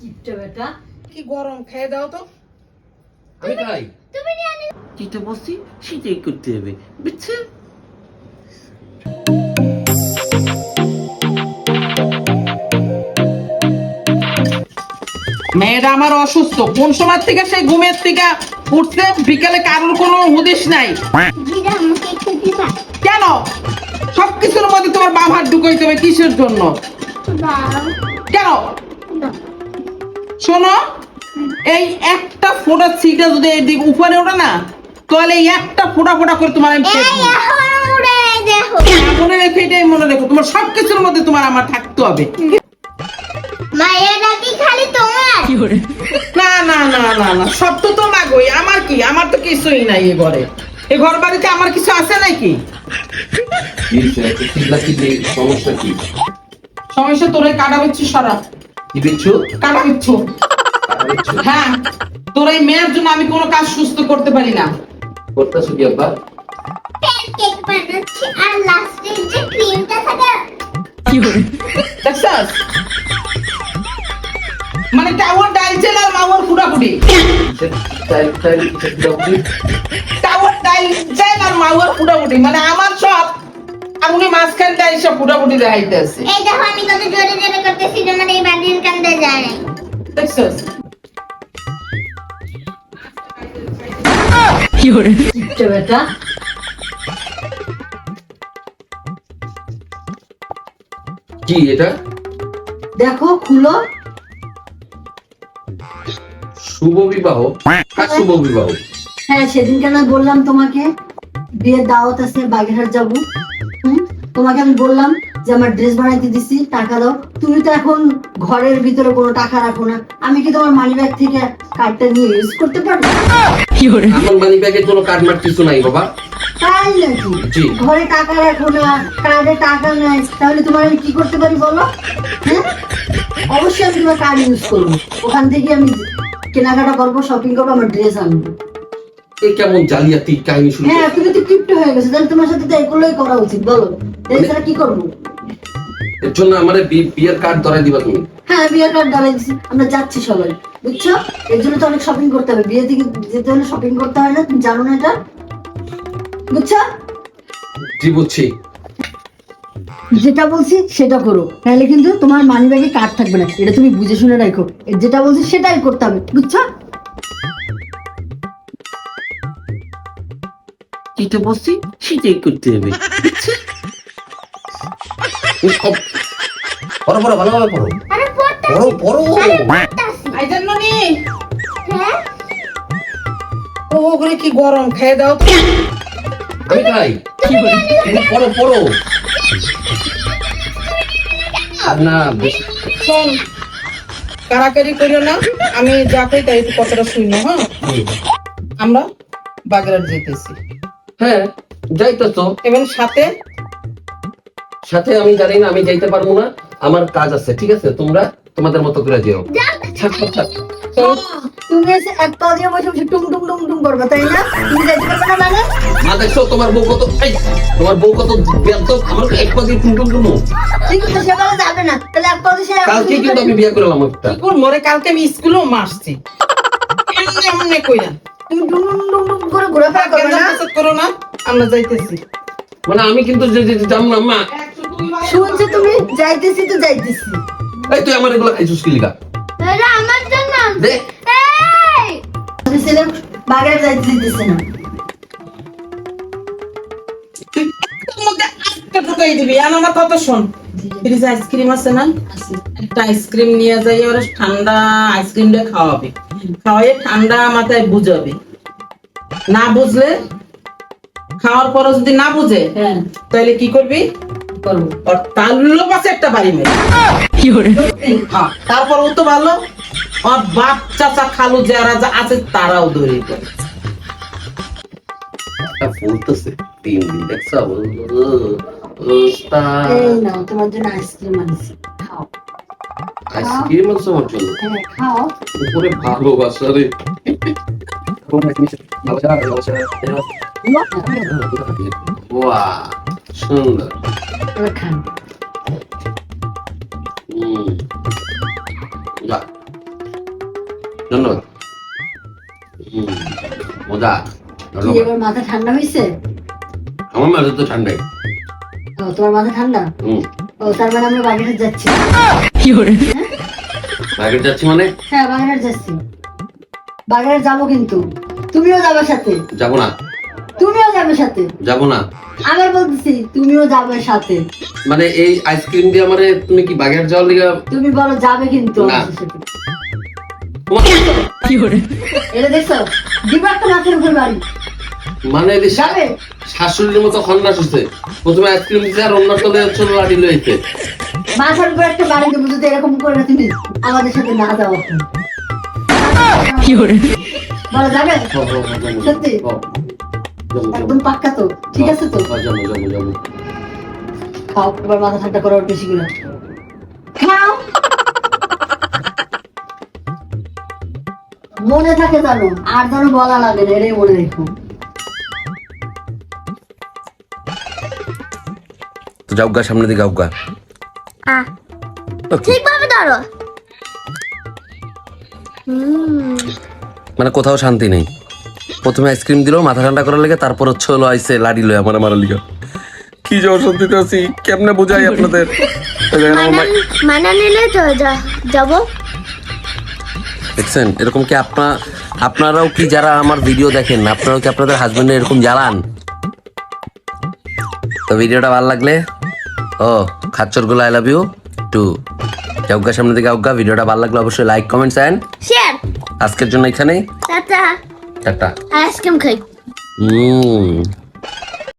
কিপটা বেটা। কি গরম খেয়ে দাও তো। আমি খাই। তুমি নিয়ে আনি। যেটা বসছি সেটাই করতে হবে বুঝছেন মেয়েরা আমার অসুস্থ। কোন সময় থেকে সেই ঘুমের থেকে উঠতে বিকেলে কারোর কোনো হুদিস নাই? দিদা আমাকে একটু কেন? সবকিছুর মধ্যে তোমার বাম হাত ঢুকাইতে হবে কিসের জন্য? কেন? শোনো এই একটা ফোঁটা ছিটা যদি এদিকে উপরে ওঠে না তাহলে এই একটা ফোঁটা ফোঁটা করে তোমার আমি এই এখন উড়ে দেখো। মনে রেখে এটাই মনে রেখো তোমার সবকিছুর মধ্যে তোমার আমার থাকতে হবে। না না না না না সব তো তো লাগোই আমার কি? আমার তো কিছুই নাই এ ঘরে। এ ঘর বাড়িতে আমার কিছু আছে নাকি? সমস্যা কি? সমস্যা তোরে কাটা সরা কি বিচ্ছু? কাটা বিচ্ছু? হ্যাঁ তোর এই মেয়ের জন্য আমি কোনো কাজ সুস্থ করতে পারি না। করতেছো কি আব্বা? প্যানকেক বানাচ্ছি আর লাস্টে যে ক্রিমটা থাকে দেখছস মানে টাওয়ার আর মাওয়ার কিটা টাওয়ার আর মাওয়ার মানে আমার সব আগুনে মাঝখানটা এসে ফুটাফুটি দেখাইতেছে। এই দেখো আমি কত জোরে জোরে করতেছি। কান্দে যায় না দেখছস বেটা কি এটা? দেখো খুলো। শুভ বিবাহ। কার শুভ বিবাহ? হ্যাঁ সেদিন কেন বললাম তোমাকে বিয়ের দাওয়াত আছে বাগেরহাট যাব। হুম? তোমাকে আমি বললাম যে আমার ড্রেস বানাইতে দিছি টাকা দাও। তুমি তো এখন ঘরের ভিতরে কোনো টাকা রাখো না। আমি কি তোমার মানি ব্যাগ থেকে কার্ডটা নিয়ে ইউজ করতে পারব? আমার মানি ব্যাগে কোনো কার্ড মার্ট কিছু নাই বাবা। তাই নাকি? ঘরে টাকা রাখো না কার্ডে টাকা নাই। তাহলে তোমার আমি কি করতে পারি বলো? হ্যাঁ? অবশ্যই আমি তোমার কার্ড ইউজ করব। ওখান থেকে আমি কেনাকাটা করব শপিং করব আমার ড্রেস আনব। এই কেমন জালিয়াতি কাহিনী শুরু হ্যাঁ তুমি তো কিপ্ট হয়ে গেছো। তাহলে তোমার সাথে তো এগুলোই করা উচিত বলো। এছাড়া কি করব? এর জন্য আমার বিয়ের কার্ড ধরাই দিবা তুমি। হ্যাঁ বিয়ের কার্ড দিচ্ছি আমরা যাচ্ছি সবাই বুঝছ? এর জন্য তো অনেক শপিং করতে হবে। বিয়ে থেকে যেতে হলে শপিং করতে হয় না তুমি জানো না এটা? বুঝছ? জি বুঝছি। যেটা বলছি সেটা করো। তাহলে কিন্তু তোমার মানি ব্যাগে কার্ড থাকবে না। এটা তুমি বুঝে শুনে রাখো। যেটা বলছি সেটাই করতে হবে বুঝছ? যেটা বসছি সেটাই করতে হবে পড়ো পড়ো ভালোভাবে পড়ো। পড়ো পড়ো। ননি হ্যাঁ? ও ওখানে কি গরম? খেয়ে দাও আমি খাই। তুমি পড়ো পড়ো। না শোন কারাকারি করিও না। আমি যা কই তাই একটু কথাটা শুনো হ্যাঁ? আমরা বাগেরহাট যেতেছি হ্যাঁ যাইতো তো এবং সাথে সাথে আমি জানি না আমি যাইতে পারব না। আমার কাজ আছে ঠিক আছে? তোমরা তোমাদের মতো করে যেও। থাক, থাক, থাক। শোন, তুমি এক পা দিয়ে বসে বসে টুম টুম টুম টুম করবে তাই না? তুমি যাইতে পারবে না মানে মা দেখছ তোমার বউ কত তোমার বউ কত ব্যর্থ আমার এক পাশে টুনটুন টুনু ঠিক আছে সেবেলা যাবে না। তাহলে এক পা দিয়ে কালকে কিন্তু আমি বিয়ে করলাম একটা। কি করব? রে কালকে আমি স্কুলেও মারছি এমনি এমনি কইরা। তুমি টুম টুম টুম টুম করে ঘোরাফেরা করবে না? করো না? আমরা যাইতেছি। মানে আমি কিন্তু যে- যে- যে যাম না মা। শুনছি তুমি যাইতেছি তো যাইতেছি। এই তুই আমার এগুলো খাইছিস কি লিগা? এটা আমার জন্য দে। এই! আমি ছেলে বাগের যাইতে দিতেছে না তোর মধ্যে আজকে ঢুকাই দিবি আর আমার কথা শোন। ফ্রিজে আইসক্রিম আছে না? একটা আইসক্রিম নিয়ে যাই ওরা ঠান্ডা আইসক্রিমটা খাওয়াবে। খাওয়াই ঠান্ডা মাথায় বুঝাবে। না বুঝলে খাওয়ার পরও যদি না বুঝে হ্যাঁ। তাহলে কি করবি? করব। ওর তাল্লো পাশে একটা বাড়ি মেরে। হ্যাঁ, তারপর ও তো ভালো। ওর বাপ চাচা খালু যারা যা আছে তারাও ধরে করে বলতেছে তিন দিন দেখছ তোমার জন্য আইসক্রিম আনছি। খাও। আইসক্রিম আছে আমার জন্য? হ্যাঁ খাও। উপরে ভালোবাসা রে। ওয়া সুন্দর। এবার খান ধন্যবাদ। মজা। এবার মাথা ঠান্ডা হয়েছে আমার মাঝে তো ঠান্ডাই। ও তোমার মাথা ঠান্ডা? ও তার মানে আমরা বাগেরহাট যাচ্ছি। মার্কেট যাচ্ছি মানে? হ্যাঁ বাগেরহাট যাচ্ছি। বাগেরহাট যাব কিন্তু। তুমিও যাবে সাথে। যাব না। তুমিও যাবে সাথে। যাব না। আবার বলতেছি তুমিও যাবে সাথে। মানে এই আইসক্রিম দিয়ে আমারে তুমি কি বাগের যাওয়ার লিগা তুমি বলো যাবে কিন্তু না। আমাদের সাথে। এটা দেখছ? দিব একটা মাথার উপর বাড়ি। মানে শা- যাবে? শাশুড়ির মতো খন্নাস হচ্ছে প্রথমে আইসক্রিম দিচ্ছে আর অন্য তলে হচ্ছে লাঠি লইছে মাথার উপর একটা বাড়ি দেবো যদি এরকম করে না তুমি আমাদের সাথে না যাও। কি এখন। বলো যাবে? সত্যি? একদম পাক্কা তো ঠিক আছে তো? যাব যাব যাব। খাও এবার মাথা ঠান্ডা করো বেশি খাও! মনে থাকে জানো আর যেন বলা লাগে না এটাই মনে রেখো। তো যাওগা সামনে দিকে যাওগা আ ঠিকভাবে ধরো। মানে কোথাও শান্তি নেই। প্রথমে আইসক্রিম দিলো মাথা ঠান্ডা করার লেগে তারপর হচ্ছে হলো আইসে লাড়ি লয় আমার আমার লিগা। কি যে অশান্তিতে আছি? কেমনে বুঝাই আপনাদের? মানা নিলে তো যা- যাব। দেখছেন এরকম কি আপনার আপনারাও কি যারা আমার ভিডিও দেখেন আপনারাও কি আপনাদের হাজবেন্ডে এরকম জ্বালান? তো ভিডিওটা ভালো লাগলে ও খাচ্চরগুলো আই লাভ ইউ টু যাওগা সামনে দিকে আউগা ভিডিওটা ভালো লাগলে অবশ্যই লাইক কমেন্টস এন্ড শেয়ার আজকের জন্য এখানেই। টাটা! টাটা আইসক্রিম খাই। হুম